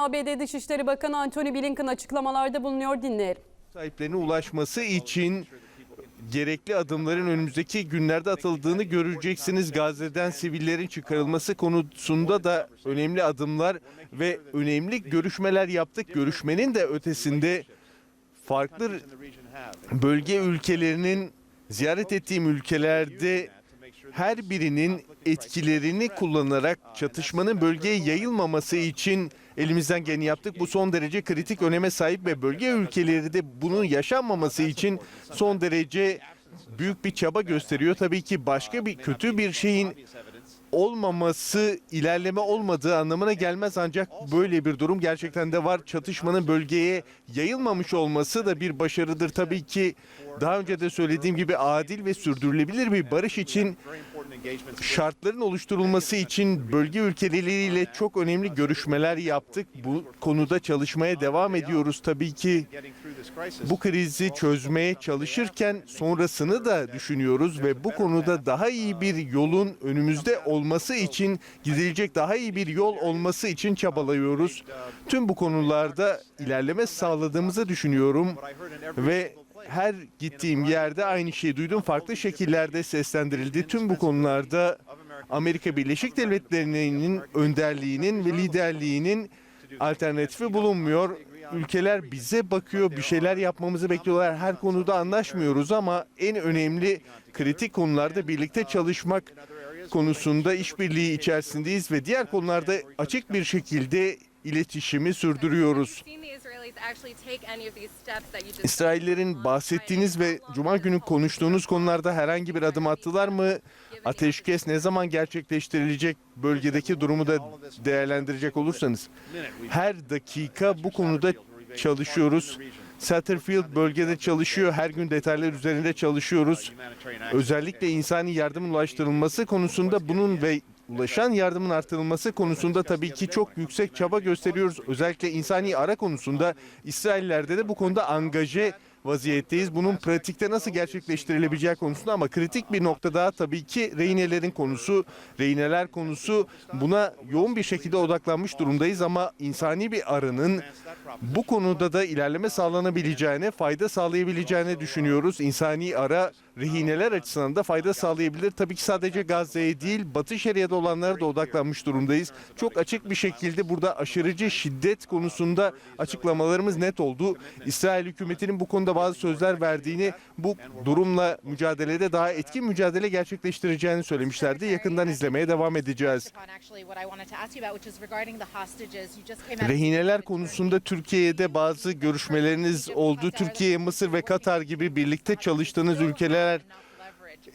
ABD Dışişleri Bakanı Antony Blinken açıklamalarda bulunuyor dinleyelim. sahiplerine ulaşması için gerekli adımların önümüzdeki günlerde atıldığını göreceksiniz. Gazze'den sivillerin çıkarılması konusunda da önemli adımlar ve önemli görüşmeler yaptık. Görüşmenin de ötesinde farklı bölge ülkelerinin ziyaret ettiğim ülkelerde her birinin etkilerini kullanarak çatışmanın bölgeye yayılmaması için elimizden geleni yaptık. Bu son derece kritik öneme sahip ve bölge ülkeleri de bunun yaşanmaması için son derece büyük bir çaba gösteriyor. Tabii ki başka bir kötü bir şeyin olmaması ilerleme olmadığı anlamına gelmez ancak böyle bir durum gerçekten de var. Çatışmanın bölgeye yayılmamış olması da bir başarıdır. Tabii ki daha önce de söylediğim gibi adil ve sürdürülebilir bir barış için şartların oluşturulması için bölge ülkeleriyle çok önemli görüşmeler yaptık. Bu konuda çalışmaya devam ediyoruz. Tabii ki bu krizi çözmeye çalışırken sonrasını da düşünüyoruz ve bu konuda daha iyi bir yolun önümüzde olması için gidilecek daha iyi bir yol olması için çabalıyoruz. Tüm bu konularda ilerleme sağladığımızı düşünüyorum ve her gittiğim yerde aynı şeyi duydum. Farklı şekillerde seslendirildi. Tüm bu konularda Amerika Birleşik Devletleri'nin önderliğinin ve liderliğinin alternatifi bulunmuyor. Ülkeler bize bakıyor, bir şeyler yapmamızı bekliyorlar. Her konuda anlaşmıyoruz ama en önemli kritik konularda birlikte çalışmak konusunda işbirliği içerisindeyiz ve diğer konularda açık bir şekilde iletişimi sürdürüyoruz. İsraillerin bahsettiğiniz ve Cuma günü konuştuğunuz konularda herhangi bir adım attılar mı? Ateşkes ne zaman gerçekleştirilecek? Bölgedeki durumu da değerlendirecek olursanız. Her dakika bu konuda çalışıyoruz. Satterfield bölgede çalışıyor. Her gün detaylar üzerinde çalışıyoruz. Özellikle insani yardımın ulaştırılması konusunda bunun ve ulaşan yardımın artırılması konusunda tabii ki çok yüksek çaba gösteriyoruz. Özellikle insani ara konusunda İsraillerde de bu konuda angaje vaziyetteyiz. Bunun pratikte nasıl gerçekleştirilebileceği konusunda ama kritik bir nokta daha tabii ki rehinelerin konusu, rehineler konusu buna yoğun bir şekilde odaklanmış durumdayız ama insani bir arının bu konuda da ilerleme sağlanabileceğine, fayda sağlayabileceğine düşünüyoruz. İnsani ara rehineler açısından da fayda sağlayabilir. Tabii ki sadece Gazze'ye değil, Batı Şeria'da olanlara da odaklanmış durumdayız. Çok açık bir şekilde burada aşırıcı şiddet konusunda açıklamalarımız net oldu. İsrail hükümetinin bu konuda bazı sözler verdiğini, bu durumla mücadelede daha etkin mücadele gerçekleştireceğini söylemişlerdi. Yakından izlemeye devam edeceğiz. Rehineler konusunda Türkiye'de bazı görüşmeleriniz oldu. Türkiye, Mısır ve Katar gibi birlikte çalıştığınız ülkeler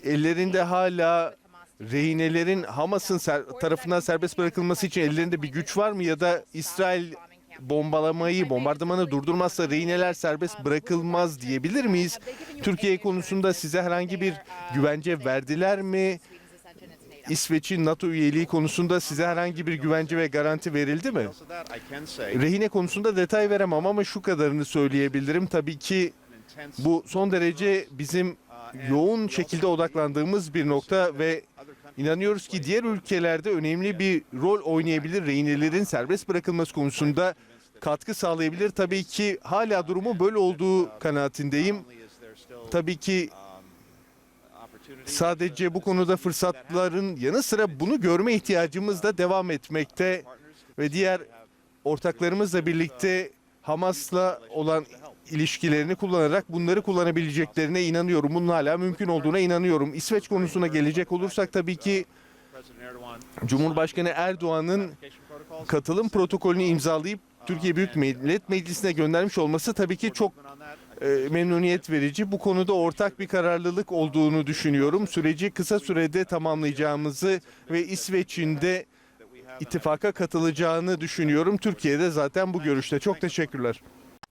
ellerinde hala rehinelerin Hamas'ın ser- tarafından serbest bırakılması için ellerinde bir güç var mı ya da İsrail bombalamayı, bombardımanı durdurmazsa rehineler serbest bırakılmaz diyebilir miyiz? Türkiye konusunda size herhangi bir güvence verdiler mi? İsveç'in NATO üyeliği konusunda size herhangi bir güvence ve garanti verildi mi? Rehine konusunda detay veremem ama şu kadarını söyleyebilirim. Tabii ki bu son derece bizim yoğun şekilde odaklandığımız bir nokta ve inanıyoruz ki diğer ülkelerde önemli bir rol oynayabilir. Rehinelerin serbest bırakılması konusunda katkı sağlayabilir. Tabii ki hala durumu böyle olduğu kanaatindeyim. Tabii ki sadece bu konuda fırsatların yanı sıra bunu görme ihtiyacımız da devam etmekte ve diğer ortaklarımızla birlikte Hamas'la olan ilişkilerini kullanarak bunları kullanabileceklerine inanıyorum. Bunun hala mümkün olduğuna inanıyorum. İsveç konusuna gelecek olursak tabii ki Cumhurbaşkanı Erdoğan'ın katılım protokolünü imzalayıp Türkiye Büyük Millet Meclisi'ne göndermiş olması tabii ki çok e, memnuniyet verici. Bu konuda ortak bir kararlılık olduğunu düşünüyorum. Süreci kısa sürede tamamlayacağımızı ve İsveç'in de ittifaka katılacağını düşünüyorum. Türkiye'de zaten bu görüşte. Çok teşekkürler.